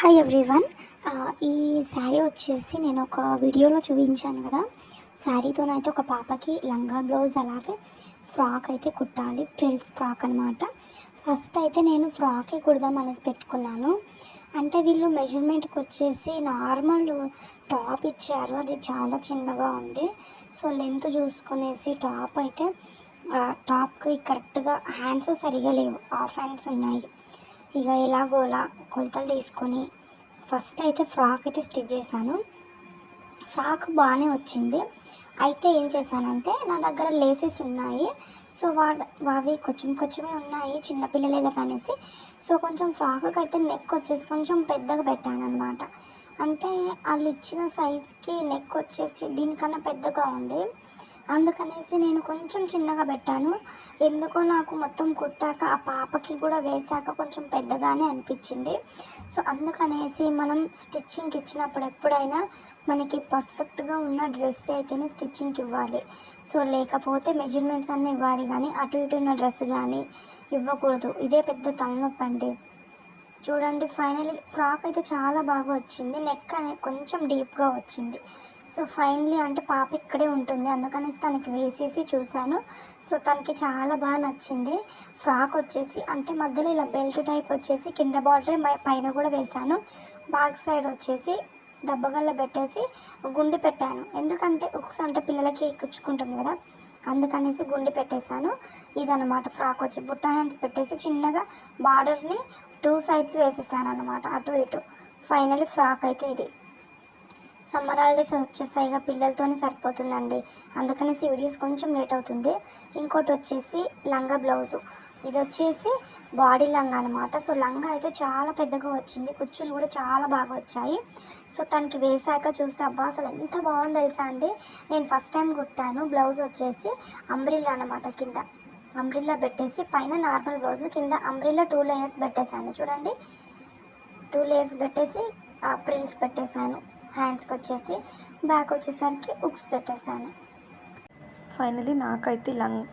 Hi everyone ఈ శారీ వచ్చేసి నేను ఒక వీడియోలో చూపించాను కదా. శారీతోనైతే ఒక పాపకి లంగా బ్లౌజ్ అలాగే ఫ్రాక్ అయితే కుట్టాలి ప్రిల్స్ ఫ్రాక్ అనమాట ఫస్ట్ అయితే నేను ఫ్రాకే కుడదాం అనేసి పెట్టుకున్నాను. అంటే వీళ్ళు మెజర్మెంట్కి వచ్చేసి నార్మల్ టాప్ ఇచ్చారు. అది చాలా చిన్నగా ఉంది. సో లెంత్ చూసుకునేసి టాప్ అయితే టాప్కి కరెక్ట్గా హ్యాండ్స్ సరిగా లేవు. హాఫ్ హ్యాండ్స్ ఉన్నాయి. ఇక ఎలాగోలా కొలతలు తీసుకొని ఫస్ట్ అయితే ఫ్రాక్ అయితే స్టిచ్ చేశాను. ఫ్రాక్ బాగానే వచ్చింది. అయితే ఏం చేశానంటే నా దగ్గర లేసెస్ ఉన్నాయి. సో వా అవి కొంచెం కొంచెమే ఉన్నాయి చిన్నపిల్లలే కదా అనేసి. సో కొంచెం ఫ్రాక్కి అయితే నెక్ వచ్చేసి కొంచెం పెద్దగా పెట్టాను అనమాట అంటే వాళ్ళు ఇచ్చిన సైజ్కి నెక్ వచ్చేసి దీనికన్నా పెద్దగా ఉంది. అందుకనేసి నేను కొంచెం చిన్నగా పెట్టాను. ఎందుకో నాకు మొత్తం కుట్టాక ఆ పాపకి కూడా వేసాక కొంచెం పెద్దగానే అనిపించింది. సో అందుకనేసి మనం స్టిచ్చింగ్కి ఇచ్చినప్పుడు ఎప్పుడైనా మనకి పర్ఫెక్ట్గా ఉన్న డ్రెస్ అయితేనే స్టిచ్చింగ్కి ఇవ్వాలి. సో లేకపోతే మెజర్మెంట్స్ అన్నీ ఇవ్వాలి కానీ అటు ఇటు ఉన్న డ్రెస్ కానీ ఇవ్వకూడదు. ఇదే పెద్ద తలనొప్పి అండి చూడండి ఫైనల్ ఫ్రాక్ అయితే చాలా బాగా వచ్చింది. నెక్ అనేది కొంచెం డీప్గా వచ్చింది. సో ఫైనలీ అంటే పాప ఇక్కడే ఉంటుంది. అందుకనేసి తనకి వేసేసి చూశాను. సో తనకి చాలా బాగా నచ్చింది. ఫ్రాక్ వచ్చేసి అంటే మధ్యలో ఇలా బెల్ట్ టైప్ వచ్చేసి కింద బార్డర్ పైన కూడా వేశాను. బ్యాక్ సైడ్ వచ్చేసి డబ్బగల్లో పెట్టేసి గుండి పెట్టాను. ఎందుకంటే ఒకసారి అంటే పిల్లలకి కుచ్చుకుంటుంది కదా. అందుకనేసి గుండి పెట్టేశాను. ఇదన్నమాట ఫ్రాక్ వచ్చి బుట్ట హ్యాండ్స్ పెట్టేసి చిన్నగా బార్డర్ని టూ సైడ్స్ వేసేసాను అనమాట అటు ఇటు. ఫైనల్ ఫ్రాక్ అయితే ఇది. సమ్మర్ హాలిడేస్ వచ్చేసాయిగా పిల్లలతోనే సరిపోతుందండి. అందుకనేసి వీడియోస్ కొంచెం లేట్ అవుతుంది. ఇంకోటి వచ్చేసి లంగా బ్లౌజు. ఇది వచ్చేసి బాడీ లంగా అనమాట సో లంగా అయితే చాలా పెద్దగా వచ్చింది. కుచ్చులు కూడా చాలా బాగా వచ్చాయి. సో తనకి వేసాక చూస్తే అబ్బా అసలు ఎంత బాగుంది తెలుసా అండి? నేను ఫస్ట్ టైం కుట్టాను. బ్లౌజ్ వచ్చేసి అంబ్రిల్లా అనమాట కింద. అంబ్రిల్లా పెట్టేసి పైన నార్మల్ బ్లౌజ్ కింద అంబ్రిల్లా టూ లేయర్స్ పెట్టేశాను. చూడండి. టూ లేయర్స్ పెట్టేసి ప్రిల్స్ పెట్టేశాను. హ్యాండ్స్కి వచ్చేసి బ్యాక్ వచ్చేసరికి ఉక్స్ పెట్టేశాను. ఫైనలీ నాకైతే లంగ్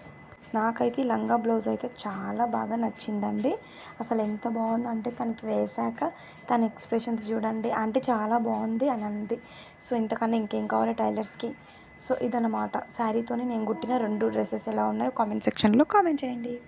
నాకైతే ఈ లంగా బ్లౌజ్ అయితే చాలా బాగా నచ్చిందండి. అసలు ఎంత బాగుందంటే తనకి వేసాక తన ఎక్స్ప్రెషన్స్ చూడండి. అంటే చాలా బాగుంది అని అంది. సో ఇంతకన్నా ఇంకేం కావాలి టైలర్స్కి? సో ఇదన్నమాట. శారీతోని నేను కుట్టిన రెండు డ్రెస్సెస్ ఎలా ఉన్నాయో కామెంట్ సెక్షన్లో కామెంట్ చేయండి.